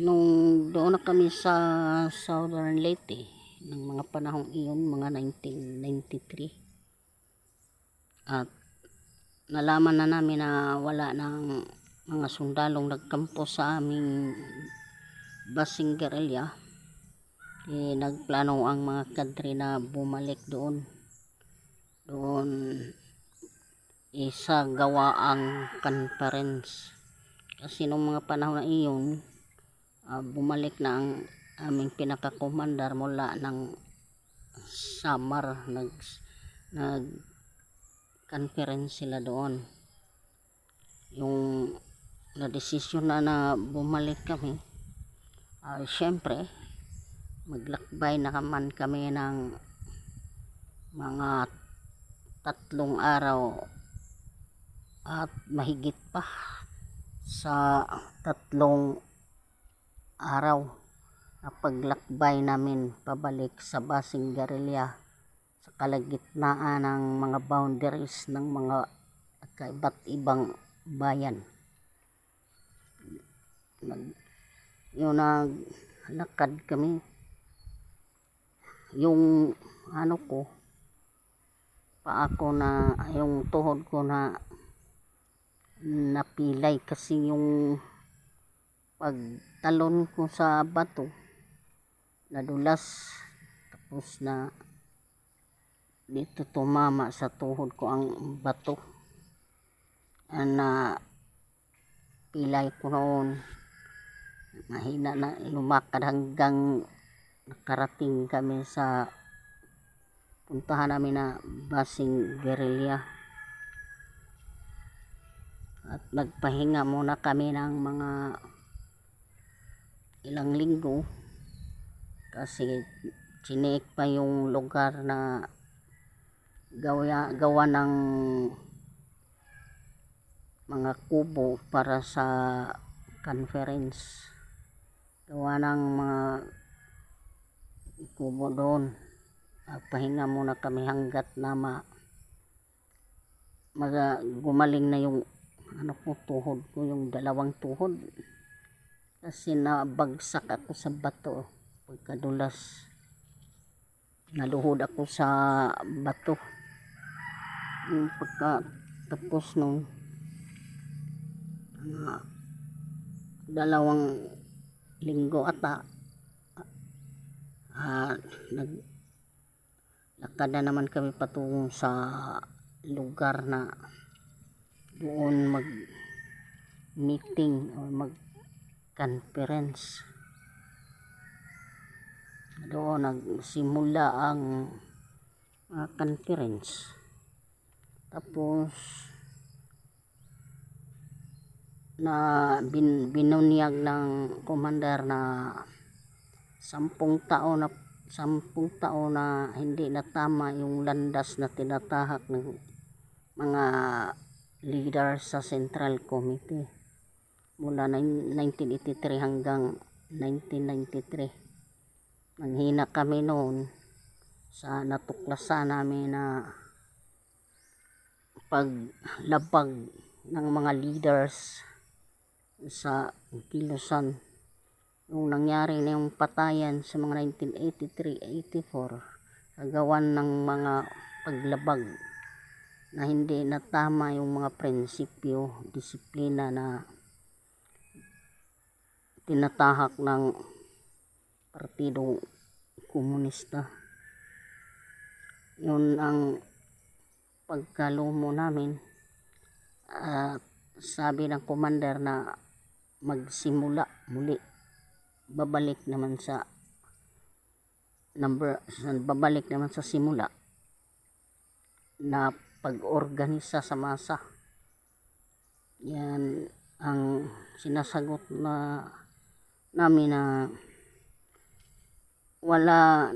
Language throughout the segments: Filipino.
nung doon na kami sa Southern Leyte ng mga panahong iyon, mga 1993. At nalaman na namin na wala ng mga sundalong nagkampo sa aming basing guerrilla. Eh, nagplano ang mga kadre na bumalik doon. Doon isa gawa ang conference. Kasi nung mga panahon na iyon, ah, bumalik na ang aming pinakakomandar mula ng Samar. Nag nag conference sila doon. Yung na desisyon na na bumalik kami. Ah syempre maglakbay na kaman kami ng mga tatlong araw at mahigit pa sa tatlong araw na paglakbay namin pabalik sa basing Garilya sa kalagitnaan ng mga boundaries ng mga kaiba't ibang bayan. Nag, yun naglakad kami. Yung ano ko, pa ako na, yung tuhod ko na napilay kasi yung pagtalon ko sa bato nadulas tapos na dito tumama sa tuhod ko ang bato. Na pilay ko noon mahina na lumakad hanggang nakarating kami sa puntahan namin na basing guerrilla. At nagpahinga muna kami ng mga ilang linggo. Kasi chinik pa yung lugar na gawa, gawa ng mga kubo para sa conference. Gawa ng mga kubo doon. Pahinga muna kami hanggat na ma, maga, gumaling na yung ano ko tuhod ko yung dalawang tuhod kasi nabagsak ako sa bato. Pagkadulas naluhod ako sa bato. Yung pagka tapos nung mga dalawang linggo ata ah, nag lakad na naman kami patungo sa lugar na doon mag meeting o mag conference. Doon nagsimula ang uh, conference. Tapos na bin, binunyag ng komandar na sampung taon na sampung taon na hindi na tama yung landas na tinatahak ng mga leader sa Central Committee mula 1983 hanggang 1993 nanghina kami noon sa natuklasan namin na paglabag ng mga leaders sa kilusan yung nangyari na yung patayan sa mga 1983-84 kagawan ng mga paglabag na hindi natama yung mga prinsipyo, disiplina na tinatahak ng Partido Komunista. Yun ang pagkalumo namin at sabi ng commander na magsimula muli babalik naman sa number babalik naman sa simula na pag-organisa sa masa. Yan ang sinasagot na namin na wala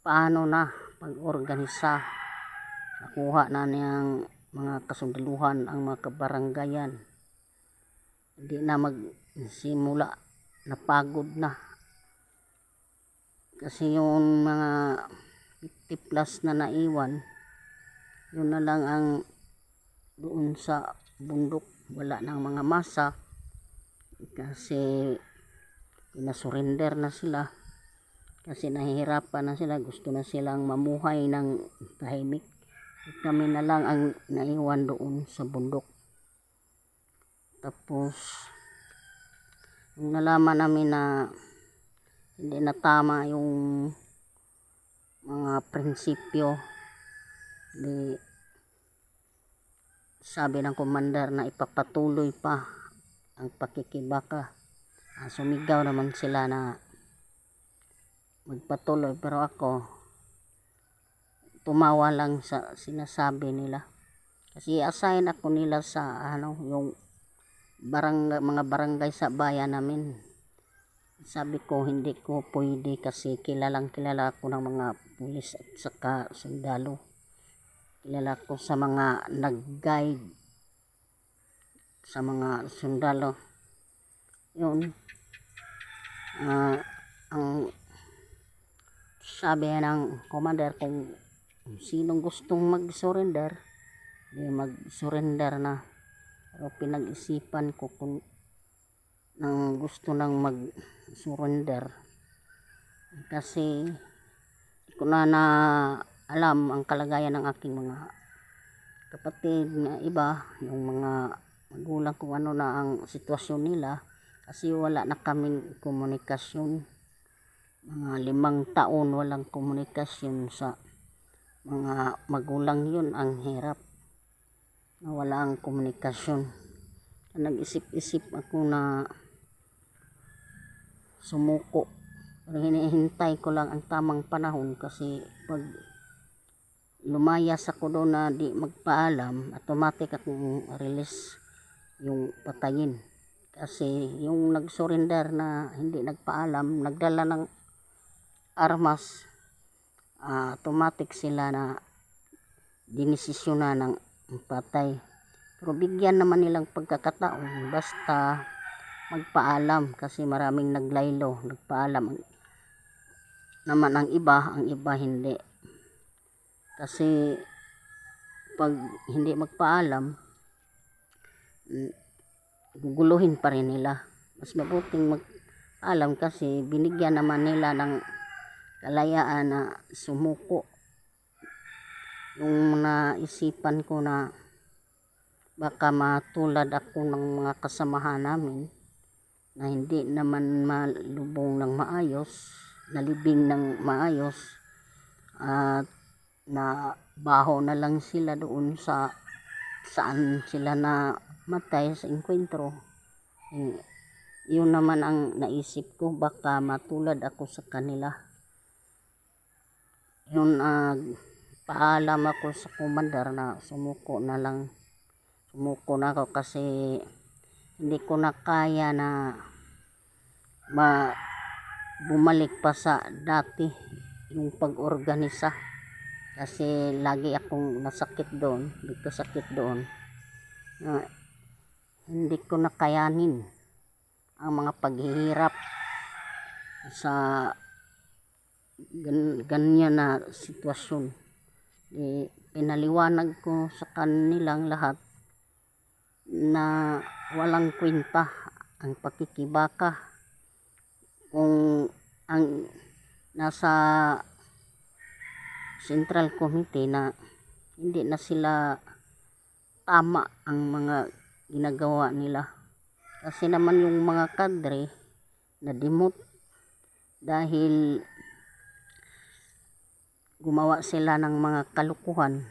paano na pag-organisa. Nakuha na niyang mga kasundaluhan ang mga kabaranggayan. Hindi na magsimula. Napagod na. Kasi yung mga 50 plus na naiwan, yun na lang ang doon sa bundok wala nang mga masa kasi pinasurrender na sila. Kasi nahihirapan na sila. Gusto na silang mamuhay ng tahimik. Kami na lang ang naiwan doon sa bundok. Tapos nung nalaman namin na hindi na tama yung mga prinsipyo di sabi ng commander na ipapatuloy pa ang pakikibaka sumigaw naman sila na magpatuloy. Pero ako tumawa lang sa sinasabi nila. Kasi assign ako nila sa ano yung barangay, mga barangay sa bayan namin. Sabi ko hindi ko pwede kasi kilalang kilala ako ng mga pulis at saka sundalo. Kilala ko sa mga nag-guide sa mga sundalo yun. Ah, ang sabi ng commander kung sinong gustong mag-surrender di mag-surrender na. Pero pinag-isipan ko kung nang gusto nang mag-surrender. Kasi ko na na alam ang kalagayan ng aking mga kapatid na iba yung mga magulang kung ano na ang sitwasyon nila kasi wala na kaming komunikasyon. Mga limang taon walang komunikasyon sa mga magulang yun ang hirap. Na wala ang komunikasyon. Nag-isip-isip ako na sumuko. Pero hinihintay ko lang ang tamang panahon kasi pag lumayas ako doon na di magpaalam automatic akong release yung patayin kasi yung nag-surrender na hindi nagpaalam nagdala ng armas ah, automatic sila na dinesisyon na ng patay. Pero bigyan naman nilang pagkakataon basta magpaalam kasi maraming naglaylo nagpaalam naman ang iba ang iba hindi. Kasi pag hindi magpaalam guguluhin pa rin nila. Mas mabuting magpaalam kasi binigyan naman nila ng kalayaan na sumuko. Yung naisipan ko na baka matulad ako ng mga kasamahan namin na hindi naman malubong ng maayos nalibing ng maayos at na baho na lang sila doon sa saan sila na matay sa enkwentro eh, yun naman ang naisip ko. Baka matulad ako sa kanila. Yun uh, paalam ako sa commander na sumuko na lang. Sumuko na ako kasi hindi ko na kaya na ma bumalik pa sa dati yung pag-organisa. Kasi lagi akong nasakit doon dito sakit doon. Na hindi ko nakayanin ang mga paghihirap sa gan, ganyan na sitwasyon. Di pinaliwanag ko sa kanilang lahat na walang kwenta ang pakikibaka. Kung ang nasa central committee na hindi na sila tama ang mga ginagawa nila. Kasi naman yung mga kadre na dimot dahil gumawa sila ng mga kalukuhan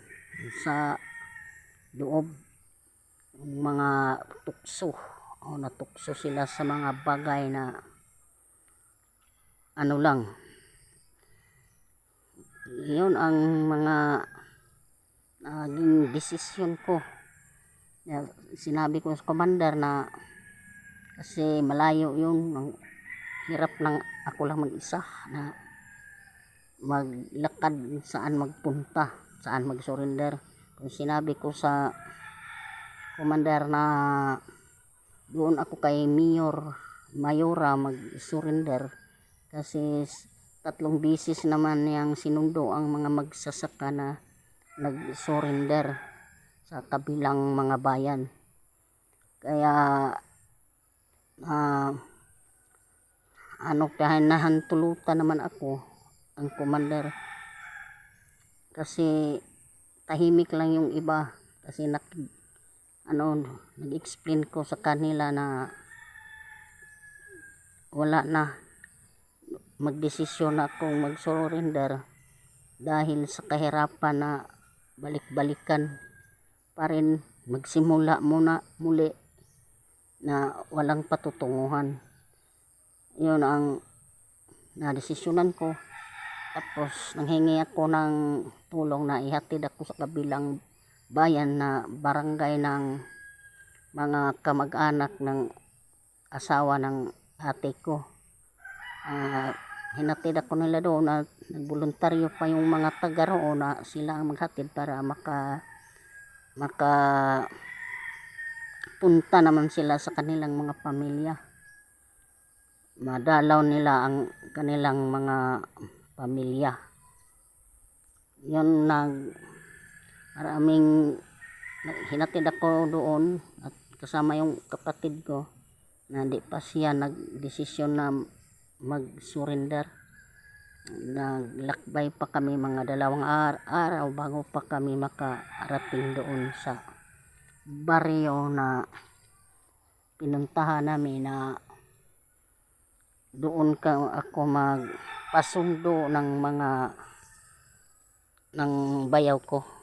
sa loob ng mga tukso. O natukso sila sa mga bagay na ano lang. Yun ang mga naging desisyon ko sinabi ko sa commander na kasi malayo yun ang hirap ng ako lang mag-isa na maglakad saan magpunta saan mag-surrender. Kung sinabi ko sa commander na doon ako kay mayor mayora mag-surrender kasi tatlong bisis naman yang sinundo ang mga magsasaka na nag-surrender sa kabilang mga bayan kaya uh, ano kahit nahantulutan naman ako ang commander. Kasi tahimik lang yung iba. Kasi nak ano nag-explain ko sa kanila na wala na. Magdesisyon na akong mag-surrender dahil sa kahirapan na balik-balikan pa rin. Magsimula muna muli na walang patutunguhan yun ang nadesisyonan ko tapos nanghingi ako ng tulong na ihatid ako sa kabilang bayan na barangay ng mga kamag-anak ng asawa ng ate ko. Ah, hinatid ako nila doon na nagboluntaryo pa yung mga taga roon na sila ang maghatid para maka maka punta naman sila sa kanilang mga pamilya. Madalaw nila ang kanilang mga pamilya. Yun nag maraming hinatid ako doon at kasama yung kapatid ko na di pa siya nagdesisyon na mag-surrender. Naglakbay pa kami mga dalawang ar- araw bago pa kami makarating doon sa baryo na pinuntahan namin na doon ka ako magpasundo ng mga ng bayaw ko